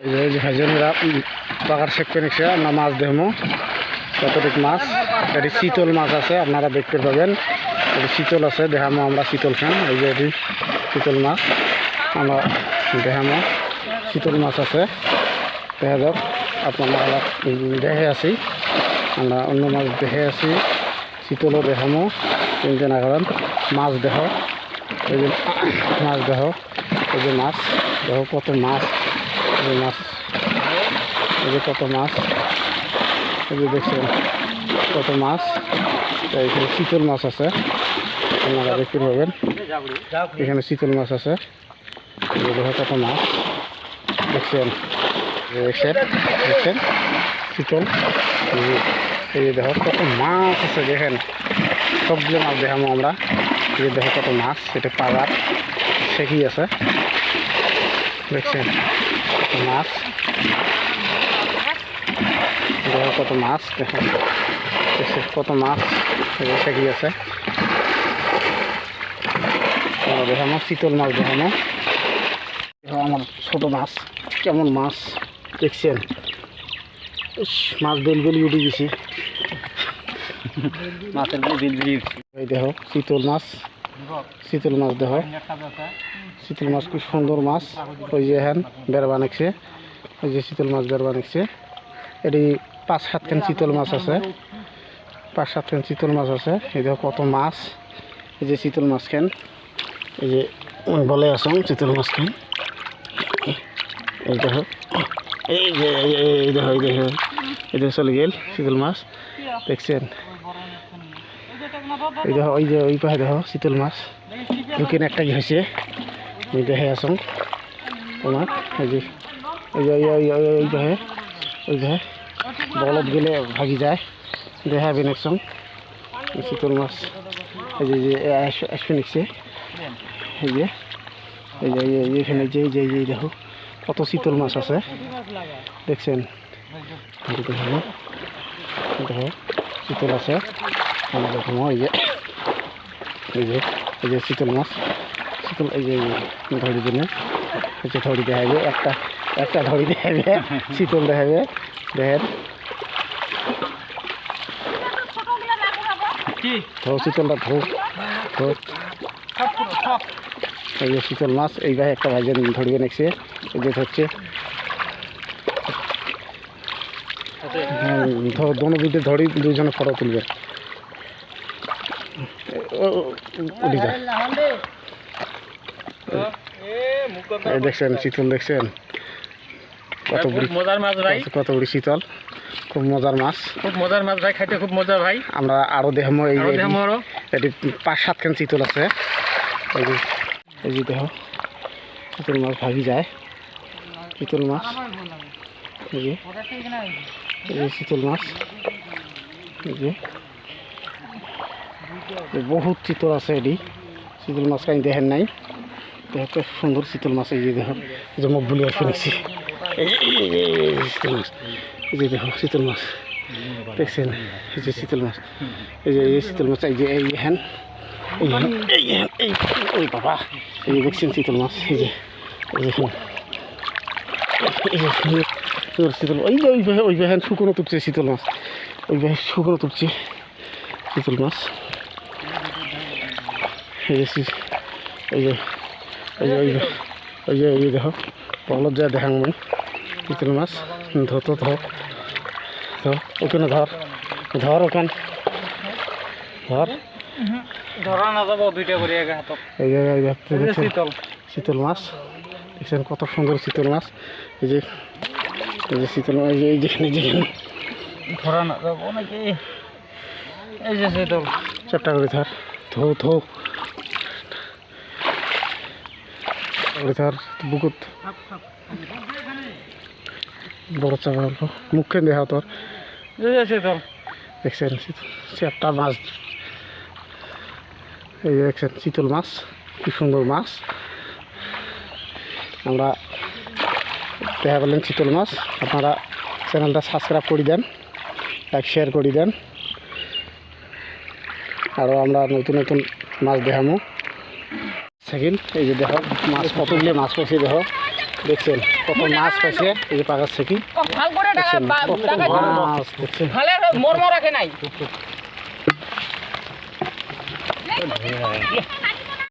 এই যে ভাইজনেরা বাগার শেখ পেনিকছে আমরা মাছ দেখব কতটুক মাছ? এটি শীতল মাছ আছে, আপনারা দেখতে পাবেন। এটি শীতল আছে, দেখামো আমরা শীতল খান এই যে এটি শীতল মাছ, আমরা দেখামো। শীতল মাছ আছে। দেখা যাক, আপনারা দেখে আছি আমরা অন্য মাছ দেখে আছি শীতলও দেখামো। চিন্তা না মাছ দেখ এই যে মাছ দেখ এই যে মাছ দেখো কত মাছ। মাছ। এই যে কত মাছ। এই যে দেখছেন কত মাছ। এখানে শীতল মাছ আছে। আপনারা দেখতে পাবেন। এখানে শীতল মাছ আছে। কত মাছ। দেখছেন? দেখছেন? দেখছেন? শীতল। এই দেখো কত মাছ আছে, দেখেন। সবগুলো মাছ দেখাবো আমরা। এই দেখো কত মাছ। এটা পাগার শেখি আছে। দেখছেন? কত মাছ? দেখো কত মাছ দেখো দেখছেন কত মাছ? আছে? আমরা দেখানো শীতল মাছ দেখানো দেখো আমার ছোট মাছ কেমন মাছ দেখছেন? মাছ বেল বেলি উঠে গেছে। মাছের বিল বিল এই দেখো শীতল মাছ। শীতল মাছ দেওয়া হয় শীতল মাছ খুব সুন্দর মাছ। ওই যে হ্যান বের বানাইছে ওই যে শীতল মাছ বের বানাইছে এটি পাঁচ সাতখান শীতল মাছ আছে। পাঁচ সাতখান শীতল মাছ আছে। এই দেখো কত মাছ। এই যে শীতল মাছ খান এই যে বলে আসুন শীতল মাছ খান এই দেখো। এই যে, এই- দেখো, এই দেখো। এই দেখো চলে গেল শীতল মাছ। দেখছেন? এই দেখো ওই যে ওই পাশে দেখো শীতল মাছ ঢুকিন একটা হয়েছে ওই দেখে আসুন তোমার এই যে ওই ওই ওই ওই ওই পাশে বলদ গেলে ভাগি যায় দেখা বেনেকশন শীতল মাছ এই যে আসবে নিচ্ছে এই যে এই যে এই এখানে যে যে যে দেখো কত শীতল মাছ আছে দেখছেন এই দেখো দেখো শীতল আছে আমরা দেখো এই যে এই যে এই যে শীতল মাছ শীতল এই যে ধরি দিনে এই যে ধরি দেখাবে একটা একটা ধরি দেখাবে শীতল দেখাবে দেখেন। কি? ধো শীতলটা ধো ধো। এই যে শীতল মাছ এই ভাই একটা ভাইজান ধরবে নেক্সে এই যে ধরছে। ধর ধরি দুজনে ফটো তুলবে। উঠে যায় দেখছেন শীতল দেখছেন? কত বুড়ি মজার মাছ ভাই। কত বুড়ি শীতল। খুব মজার মাছ। খুব মজার মাছ ভাই খাইতে খুব মজা ভাই। আমরা আরও দেখব এই এটি পাঁচ সাতখান চিতল আছে। এই যে দেহ চিতল মাছ ভাগি যায়। চিতল মাছ। এই যে চিতল মাছ। এই যে এই বহুত চিতল আছে এটি চিতল মাছ কানি দেখেন নাই দেখতে সুন্দর চিতল মাছ এই যে মুখ বুলি যে- যে চিতল মাছ এই যে দেখো চিতল মাছ দেখছেন এই যে চিতল মাছ এই যে এই চিতল মাছ এই যে এই যে হ্যান এই যে এই যে এই ওই বাবা এই যে দেখছেন চিতল মাছ এই যে এই যে সুন্দর শীতল ওই ওই ওই শুকনো তুলছে শীতল মাছ ওই শুকনো তুলছে শীতল মাছ এই যে শী- এই যে এই যে ওই যে ওই যে এই দেখো পলত যা দেখাং মই শীতল মাছ ধর তো ধর ধর ওখানে ধর ধর ওখান। ধর। ধরা না যাব দুইটা করে একা হাতত। এই যে এই দেখছেন? শীতল। শীতল মাছ। দেখছেন কত সুন্দর শীতল মাছ। এই যে এই যে শীতল মাছ এই যে এই যেখানে যেখানে ধরা না যাব নাকি? এই যে শীতল। চারটা করে ধর। ধো ধো। করে বুকুত। বড় চাপা মুখে দেখা তোর। দেখছেন চারটা মাছ। এই দেখছেন শীতল মাছ কি সুন্দর মাছ। আমরা দেখা করলেন শীতল মাছ। আপনারা চ্যানেলটা সাবস্ক্রাইব করে দেন লাইক শেয়ার করে দেন। আরও আমরা নতুন নতুন মাছ দেখামো। সেকেন্ড এই যে দেখো মাছ কতগুলো মাছ পাইছে দেখো। দেখছেন কত মাছ পাইছে এই যে পাকার কি? ভালো করে টাকা দেখছেন বা- কত মাছ দেখছেন খালে রাখে নাই।